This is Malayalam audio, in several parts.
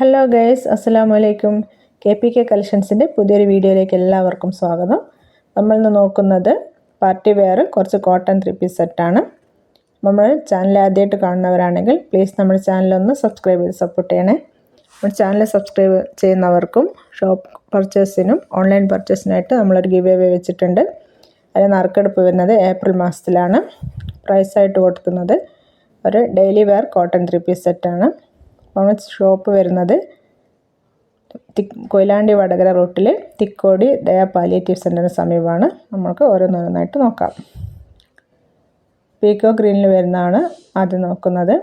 ഹലോ ഗൈസ് അസ്സലാമു വലൈക്കും കെ പി കെ കളക്ഷൻസിന്റെ പുതിയൊരു വീഡിയോയിലേക്ക് എല്ലാവർക്കും സ്വാഗതം. നമ്മൾ ഇന്ന് നോക്കുന്നത് പാർട്ടി വെയർ കുറച്ച് കോട്ടൺ ത്രീ പീസ് സെറ്റാണ് നമ്മൾ ചാനൽ ആദ്യമായിട്ട് കാണുന്നവരാണെങ്കിൽ പ്ലീസ് നമ്മുടെ ചാനലൊന്ന് സബ്സ്ക്രൈബ് ചെയ്ത് സപ്പോർട്ട് ചെയ്യണേ. നമ്മുടെ ചാനൽ സബ്സ്ക്രൈബ് ചെയ്യുന്നവർക്കും ഷോപ്പ് പർച്ചേസിനും ഓൺലൈൻ പർച്ചേസിനായിട്ട് നമ്മളൊരു ഗിവ് അവേ വെച്ചിട്ടുണ്ട്. അതിന് നറുക്കെടുപ്പ് വരുന്നത് ഏപ്രിൽ മാസത്തിലാണ്. പ്രൈസായിട്ട് കൊടുക്കുന്നത് ഒരു daily wear cotton three piece സെറ്റാണ് നമ്മൾ ഷോപ്പ് വരുന്നത് കൊയിലാണ്ടി വടകര റൂട്ടിൽ തിക്കോടി ദയാ പാലിയേറ്റീവ് സെന്ററിന് സമീപമാണ്. നമ്മൾക്ക് ഓരോന്നോരോന്നായിട്ട് നോക്കാം. പീക്കോ ഗ്രീനിൽ വരുന്നതാണ് ആദ്യം നോക്കുന്നത്.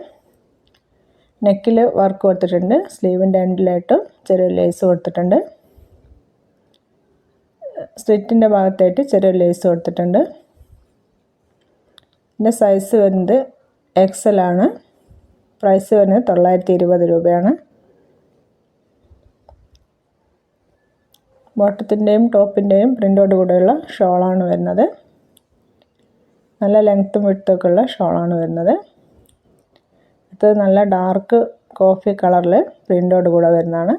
നെക്കിൽ വർക്ക് കൊടുത്തിട്ടുണ്ട്. സ്ലീവിന്റെ എൻഡിലായിട്ട് ചെറിയ ലേസ് കൊടുത്തിട്ടുണ്ട്. സ്ലിറ്റിന്റെ ഭാഗത്തായിട്ട് ചെറിയ ലേസ് കൊടുത്തിട്ടുണ്ട്. ഇതിന്റെ സൈസ് വരുന്നത് എക്സൽ ആണ്. പ്രൈസ് വരുന്നത് തൊള്ളായിരത്തി ഇരുപത് രൂപയാണ്. ബോട്ടത്തിന്റെയും ടോപ്പിന്റെയും പ്രിന്റോട് കൂടെയുള്ള ഷോളാണ് വരുന്നത്. നല്ല ലെങ്ത്തും വിട്ടൊക്കെ ഉള്ള ഷോളാണ് വരുന്നത്. ഇത് നല്ല ഡാർക്ക് കോഫി കളറിൽ പ്രിന്റോട് കൂടെ വരുന്നതാണ്.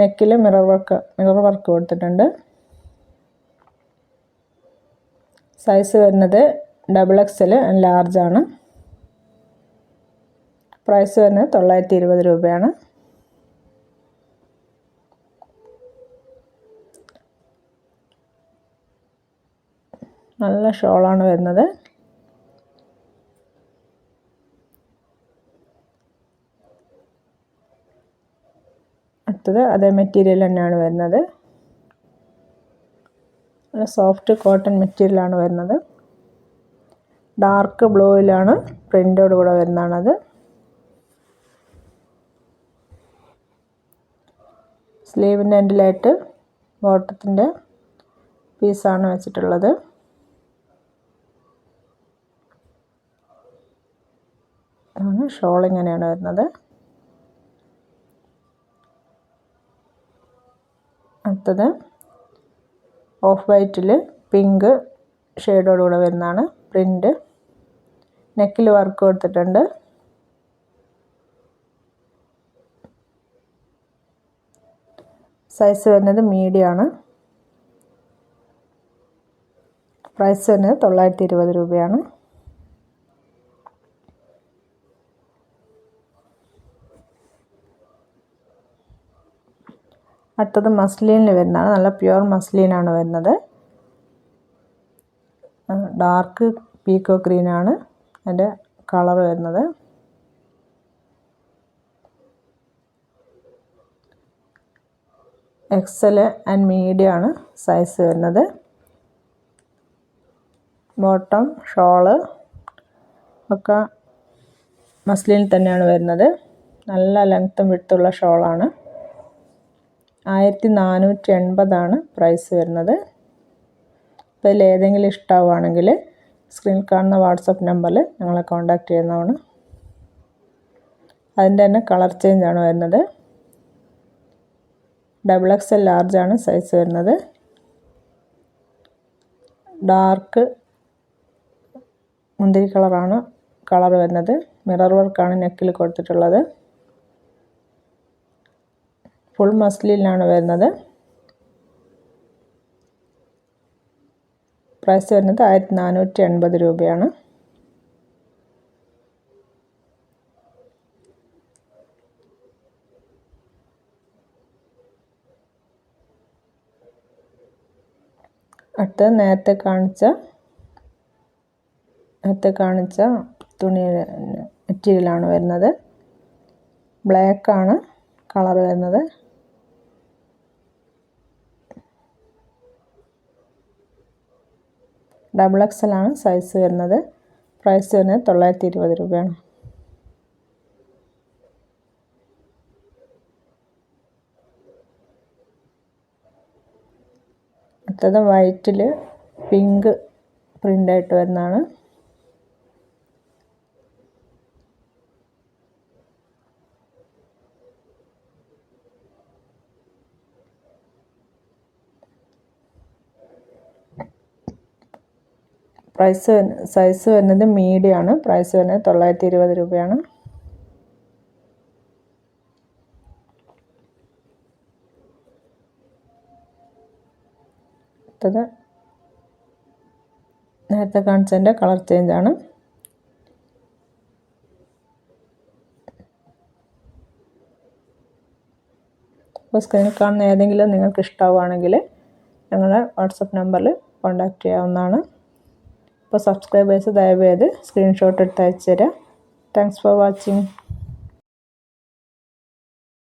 നെക്കിൽ മിറർ വർക്ക് മിറർ വർക്ക് കൊടുത്തിട്ടുണ്ട്. സൈസ് വരുന്നത് ഡബിൾ എക്സൽ ലാർജ് ആണ്. പ്രൈസ് തന്നെ തൊള്ളായിരത്തി ഇരുപത് രൂപയാണ്. നല്ല ഷോളാണ് വരുന്നത്. അടുത്തത് അതേ മെറ്റീരിയൽ തന്നെയാണ് വരുന്നത്. നല്ല സോഫ്റ്റ് കോട്ടൺ മെറ്റീരിയലാണ് വരുന്നത്. ഡാർക്ക് ബ്ലൂയിലാണ് പ്രിന്റോട് കൂടെ വരുന്നതാണത്. സ്ലീവിന്റെ എൻഡിലായിട്ട് ബോട്ടത്തിന്റെ പീസാണ് വെച്ചിട്ടുള്ളത്. ഷോൾ ഇങ്ങനെയാണ് വരുന്നത്. അടുത്തത് ഓഫ് വൈറ്റിൽ പിങ്ക് ഷെയ്ഡോടുകൂടെ വരുന്നതാണ്. പ്രിന്റ് നെക്കിൽ വർക്ക് കൊടുത്തിട്ടുണ്ട്. സൈസ് വരുന്നത് ആണ് പ്രൈസ് വരുന്നത് തൊള്ളായിരത്തി ഇരുപത് രൂപയാണ്. അടുത്തത് മസ്ലിനിൽ വരുന്നതാണ്. നല്ല പ്യുവർ മസ്ലീനാണ് വരുന്നത്. ഡാർക്ക് പീക്കോ ഗ്രീനാണ്. അതിന്റെ കളർ വരുന്നത്. എക്സൽ ആൻഡ് മീഡിയം ആണ് സൈസ് വരുന്നത്. ബോട്ടം ഷോൾ ഒക്കെ മസ്ലിൻ തന്നെയാണ് വരുന്നത്. നല്ല ലെങ്ത്തും വിട്ടുള്ള ഷോളാണ് ആയിരത്തി നാനൂറ്റി എൺപതാണ് പ്രൈസ് വരുന്നത്. അപ്പോൾ ഇതിലേതെങ്കിലും ഇഷ്ടമാവുകയാണെങ്കിൽ സ്ക്രീനിൽ കാണുന്ന വാട്സപ്പ് നമ്പറിൽ ഞങ്ങളെ കോൺടാക്റ്റ് ചെയ്യുന്നതാണ്. അതിന്റെ തന്നെ കളർ ചേഞ്ചാണ് വരുന്നത്. ഡബിൾ എക്സ് എൽ ലാർജ് ആണ് സൈസ് വരുന്നത്. ഡാർക്ക് മുന്തിരി കളറാണ് കളർ വരുന്നത്. മിറർ വർക്കാണ് നെക്കിൽ കൊടുത്തിട്ടുള്ളത്. ഫുൾ മസ്ലിനാണ് വരുന്നത്. പ്രൈസ് വരുന്നത് ആയിരത്തി നാനൂറ്റി എൺപത് രൂപയാണ്. അടുത്ത നേരത്തെ കാണിച്ച നേരത്തെ കാണിച്ച തുണി മെറ്റീരിയലാണ് വരുന്നത്. ബ്ലാക്കാണ് കളർ വരുന്നത്. ഡബിൾ എക്സൽ ആണ് സൈസ് വരുന്നത്. പ്രൈസ് വരുന്നത് തൊള്ളായിരത്തി ഇരുപത് രൂപയാണ്. അടുത്തത് വൈറ്റിൽ പിങ്ക് പ്രിന്റായിട്ട് വരുന്നതാണ്. പ്രൈസ് സൈസ് വരുന്നത് മീഡിയമാണ് പ്രൈസ് വരുന്നത് തൊള്ളായിരത്തി ഇരുപത് രൂപയാണ്. അടുത്തത് നേരത്തെ കാണിച്ചതിന്റെ കളർ ചേഞ്ചാണ് അപ്പോൾ സ്ക്രീനിൽ കാണുന്ന ഏതെങ്കിലും നിങ്ങൾക്ക് ഇഷ്ടമാവുകയാണെങ്കിൽ ഞങ്ങളെ വാട്സപ്പ് നമ്പറിൽ കോൺടാക്റ്റ് ചെയ്യാവുന്നതാണ്. അപ്പോൾ സബ്സ്ക്രൈബേഴ്സ് ദയവേത് സ്ക്രീൻഷോട്ട് എടുത്ത് അയച്ചു തരാം. Thanks for watching